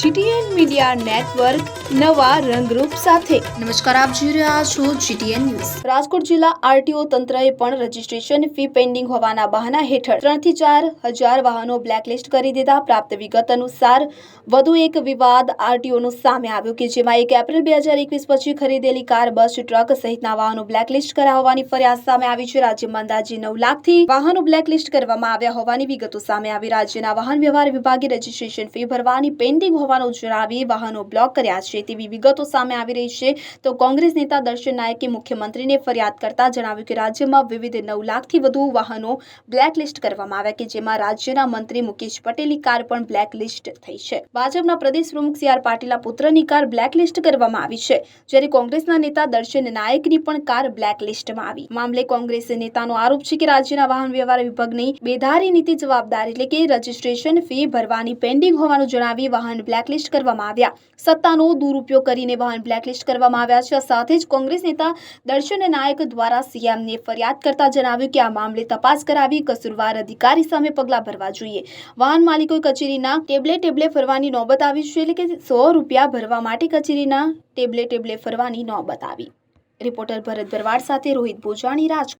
GTN media network નવા રંગરૂપ સાથે. નમસ્કાર આપ જોઈ રહ્યા છો જીટીએન ન્યૂઝ. રાજકોટ જિલ્લા આરટીઓ તંત્રએ પણ રજીસ્ટ્રેશન ફી પેન્ડિંગ હોવાના બહાના હેઠળ ત્રણથી ચાર હજાર વાહનો બ્લેકલિસ્ટ કરી દીધા. પ્રાપ્ત વિગત અનુસાર વધુ એક વિવાદ આરટીઓનો સામે આવ્યો કે જેમાં એક એપ્રિલ બે હજાર એકવીસ પછી ખરીદેલી કાર બસ ટ્રક સહિતના વાહનો બ્લેકલિસ્ટ કરાયા હોવાની ફરિયાદ સામે આવી છે. રાજ્યમાં અંદાજે નવ લાખથી વાહનો બ્લેકલિસ્ટ કરવામાં આવ્યા હોવાની વિગતો સામે આવી. રાજ્યના વાહન વ્યવહાર વિભાગે રજીસ્ટ્રેશન ફી ભરવાની પેન્ડિંગ હોવાનું જણાવી વાહનો બ્લોક કર્યા છે. તેવી વિગતો સામે આવી રહી છે તો કોંગ્રેસ નેતા દર્શન નાયકે મુખ્યમંત્રીને ફરિયાદ કરતા જણાવ્યું કે રાજ્યમાં વિવિધ નવ લાખથી વધુ વાહનો બ્લેકલિસ્ટ કરવામાં આવ્યા કે જેમાં રાજ્યના મંત્રી મુકેશ પટેલની કાર પણ બ્લેકલિસ્ટ થઈ છે. ભાજપના પ્રદેશ પ્રમુખ સી આર પાટીલના પુત્રની કાર બ્લેકલિસ્ટ કરવામાં આવી છે. જ્યારે કોંગ્રેસના નેતા દર્શન નાયકની પણ કાર બ્લેકલિસ્ટમાં આવી. મામલે કોંગ્રેસ નેતાનો આરોપ છે કે રાજ્યના વાહન વ્યવહાર વિભાગની બેધારી નીતિ જવાબદાર એટલે કે રજીસ્ટ્રેશન ફી ભરવાની પેન્ડિંગ હોવાનું જણાવી વાહન બ્લેકલિસ્ટ કરવામાં આવ્યા. સત્તાનો દુરુપયોગ કરીને વાહન બ્લેકલિસ્ટ કરવામાં આવ્યા છે. સાથે જ કોંગ્રેસ નેતા દર્શન નાયક દ્વારા સીએમને ફરિયાદ કરતા જણાવ્યું કે આ મામલે તપાસ કરાવી કસૂરવાર અધિકારી સામે પગલાં ભરવા જોઈએ. વાહન માલિકોએ કચેરીના ટેબલે ટેબલે ફરવાની નોબત આવી છે. એટલે કે સો રૂપિયા ભરવા માટે કચેરીના ટેબલે ટેબલે ફરવાની નોબત આવી રિપોર્ટર ભરત ભરવાડ સાથે રોહિત ભોજાણી, રાજકોટ.